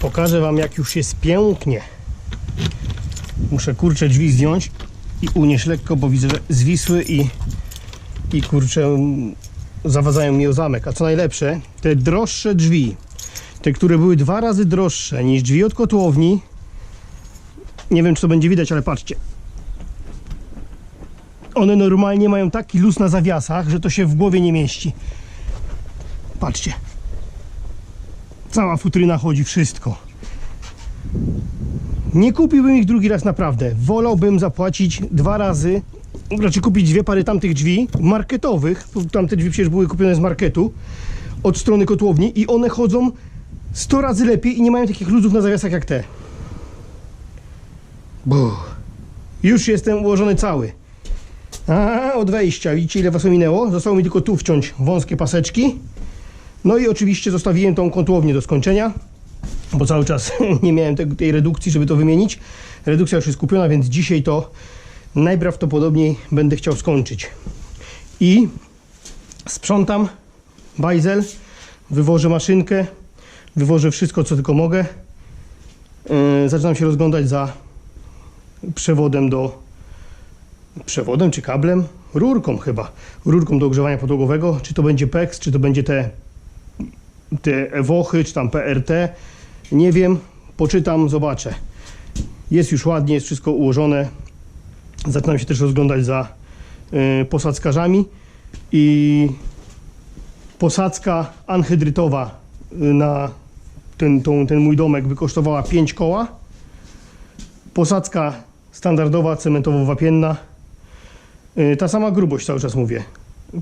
Pokażę Wam, jak już jest pięknie. Muszę kurczę drzwi zdjąć i unieść lekko, bo widzę, że zwisły i, i kurczę mm, zawadzają mi o zamek. A co najlepsze, te droższe drzwi, te, które były dwa razy droższe niż drzwi od kotłowni, nie wiem, czy to będzie widać, ale patrzcie. One normalnie mają taki luz na zawiasach, że to się w głowie nie mieści. Patrzcie. Cała futryna chodzi, wszystko. Nie kupiłbym ich drugi raz naprawdę. Wolałbym zapłacić dwa razy, znaczy kupić dwie pary tamtych drzwi marketowych. Tamte drzwi przecież były kupione z marketu od strony kotłowni i one chodzą 100 razy lepiej i nie mają takich luzów na zawiasach jak te. Buh. Już jestem ułożony cały. A, od wejścia. Widzicie ile was ominęło? Zostało mi tylko tu wciąć wąskie paseczki. No i oczywiście zostawiłem tą kotłownię do skończenia, bo cały czas nie miałem te, tej redukcji, żeby to wymienić. Redukcja już jest kupiona, więc dzisiaj to najprawdopodobniej będę chciał skończyć. I sprzątam bajzel, wywożę maszynkę, wywożę wszystko, co tylko mogę. Yy, zaczynam się rozglądać za przewodem do przewodem czy kablem, rurką chyba, rurką do ogrzewania podłogowego, czy to będzie PEX, czy to będzie te, te Ewochy, czy tam PRT, nie wiem, poczytam, zobaczę. Jest już ładnie, jest wszystko ułożone. Zaczynam się też rozglądać za y, posadzkarzami i posadzka anhydrytowa y, na ten, tą, ten mój domek by kosztowała 5 koła. Posadzka standardowa, cementowo-wapienna Y, Ta sama grubość cały czas mówię.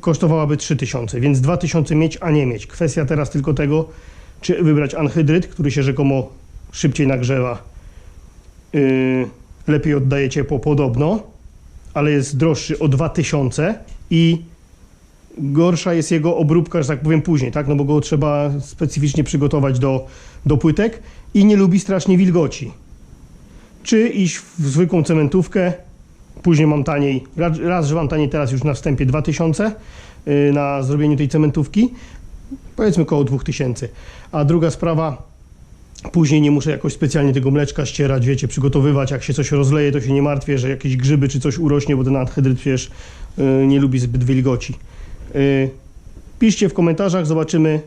Kosztowałaby 3000, więc 2000 mieć, a nie mieć. Kwestia teraz tylko tego, czy wybrać anhydryt, który się rzekomo szybciej nagrzewa, yy, lepiej oddaje ciepło podobno, ale jest droższy o 2000 i gorsza jest jego obróbka, że tak powiem, później, tak? No bo go trzeba specyficznie przygotować do, do płytek i nie lubi strasznie wilgoci. Czy iść w zwykłą cementówkę, Później mam taniej, raz, że mam taniej teraz już na wstępie 2000 yy, na zrobieniu tej cementówki, powiedzmy koło 2000. A druga sprawa, później nie muszę jakoś specjalnie tego mleczka ścierać, wiecie, przygotowywać, jak się coś rozleje, to się nie martwię, że jakieś grzyby czy coś urośnie, bo ten anhydryt przecież yy, nie lubi zbyt wilgoci. Yy, piszcie w komentarzach, zobaczymy,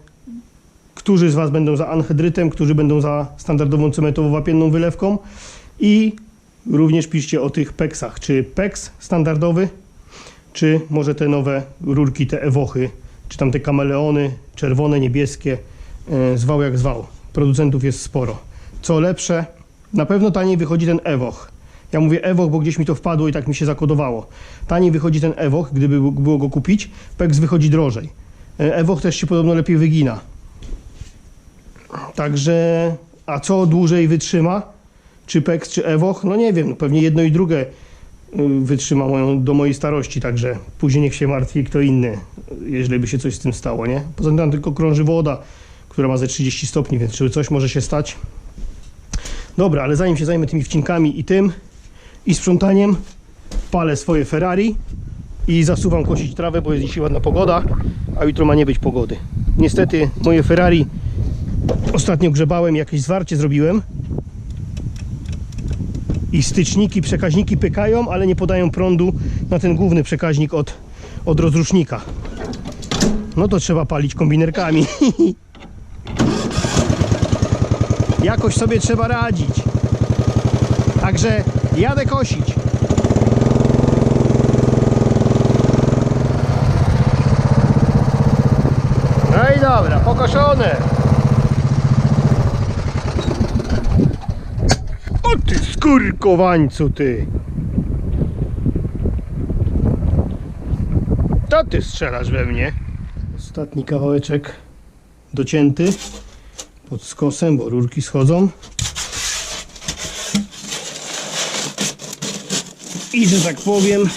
którzy z Was będą za anhydrytem, którzy będą za standardową cementowo-wapienną wylewką i Również piszcie o tych peksach. Czy peks standardowy, czy może te nowe rurki, te ewochy, czy tam te kameleony, czerwone, niebieskie, e, zwał jak zwał. Producentów jest sporo. Co lepsze, na pewno taniej wychodzi ten ewoch. Ja mówię ewoch, bo gdzieś mi to wpadło i tak mi się zakodowało. Taniej wychodzi ten ewoch, gdyby było go kupić, peks wychodzi drożej. E, Ewoch też się podobno lepiej wygina. Także, a co dłużej wytrzyma? Czy PEX, czy EWOH, no nie wiem, pewnie jedno i drugie y, wytrzyma moją, do mojej starości, także później niech się martwi kto inny, jeżeli by się coś z tym stało, nie? Poza tym tam tylko krąży woda, która ma ze 30 stopni, więc czy coś może się stać? Dobra, ale zanim się zajmę tymi wcinkami i tym, i sprzątaniem, palę swoje Ferrari i zasuwam kosić trawę, bo jest dzisiaj ładna pogoda, a jutro ma nie być pogody. Niestety moje Ferrari ostatnio grzebałem, jakieś zwarcie zrobiłem, i styczniki, przekaźniki pykają, ale nie podają prądu na ten główny przekaźnik od, od rozrusznika. No to trzeba palić kombinerkami. Jakoś sobie trzeba radzić. Także jadę kosić. No i dobra, pokoszone. O ty skurkowańcu ty! To ty strzelasz we mnie. Ostatni kawałeczek docięty pod skosem, bo rurki schodzą. I że tak powiem,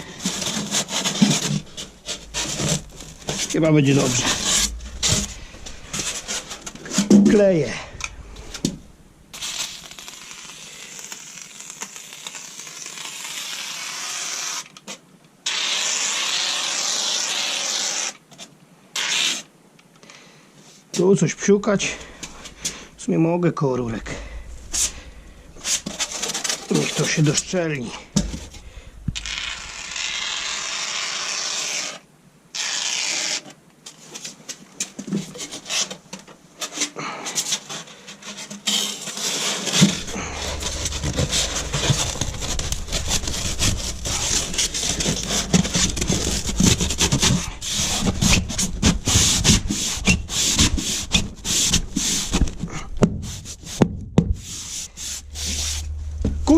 chyba będzie dobrze. Kleję. tu coś psiukać. W sumie mogę koło rurek. Niech to się doszczelni.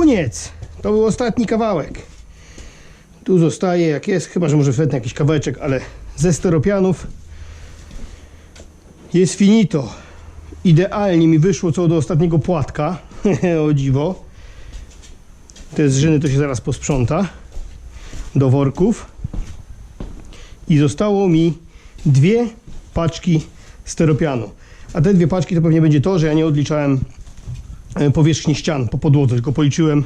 Koniec! To był ostatni kawałek. Tu zostaje jak jest, chyba że może wetnę jakiś kawałeczek, ale ze steropianów jest finito. Idealnie mi wyszło co do ostatniego płatka. o dziwo. Te zżyny to się zaraz posprząta do worków. I zostało mi dwie paczki steropianu. A te dwie paczki to pewnie będzie to, że ja nie odliczałem powierzchni ścian po podłodze, tylko policzyłem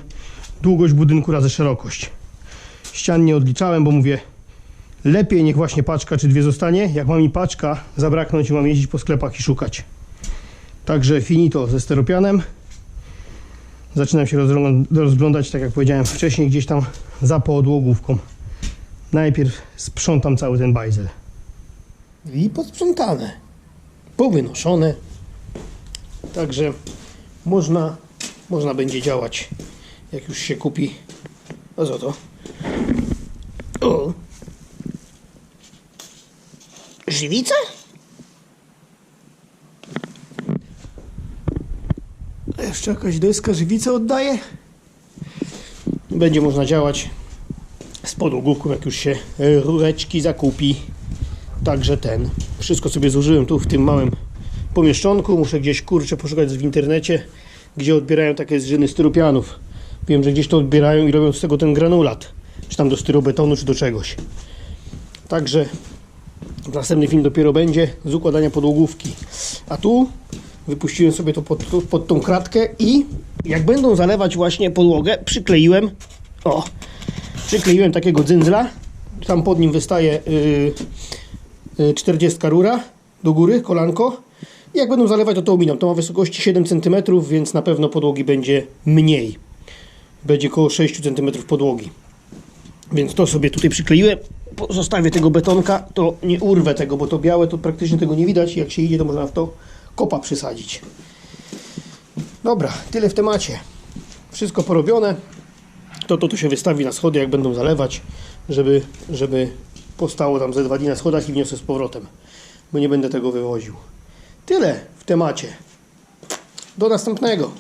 długość budynku razy szerokość. Ścian nie odliczałem, bo mówię, lepiej niech właśnie paczka czy dwie zostanie, jak ma mi paczka zabraknąć i mam jeździć po sklepach i szukać. Także finito ze steropianem. Zaczynam się rozglądać, tak jak powiedziałem wcześniej, gdzieś tam za podłogówką. Najpierw sprzątam cały ten bajzel. I posprzątane, powynoszone. Także można, można będzie działać, jak już się kupi. A co to? O! Żywica? Jeszcze jakaś deska żywicę oddaje? Będzie można działać z podłogówką, jak już się rureczki zakupi. Także ten. Wszystko sobie zużyłem tu w tym małym pomieszczonku. Muszę gdzieś kurczę poszukać w internecie, gdzie odbierają takie zżyny styropianów. Wiem, że gdzieś to odbierają i robią z tego ten granulat. Czy tam do styrobetonu, czy do czegoś. Także następny film dopiero będzie z układania podłogówki. A tu wypuściłem sobie to pod, pod tą kratkę i jak będą zalewać właśnie podłogę, przykleiłem o, przykleiłem takiego dzyndzla. Tam pod nim wystaje yy, yy, 40 rura do góry, kolanko. Jak będą zalewać, to to ominam. To ma wysokości 7 cm, więc na pewno podłogi będzie mniej. Będzie około 6 cm podłogi. Więc to sobie tutaj przykleiłem. Zostawię tego betonka, to nie urwę tego, bo to białe to praktycznie tego nie widać. Jak się idzie, to można w to kopa przysadzić. Dobra, tyle w temacie. Wszystko porobione. To to tu się wystawi na schody, jak będą zalewać, żeby, żeby postało tam ze dwa dni na schodach i wniosę z powrotem. Bo nie będę tego wywoził. Tyle w temacie. Do następnego.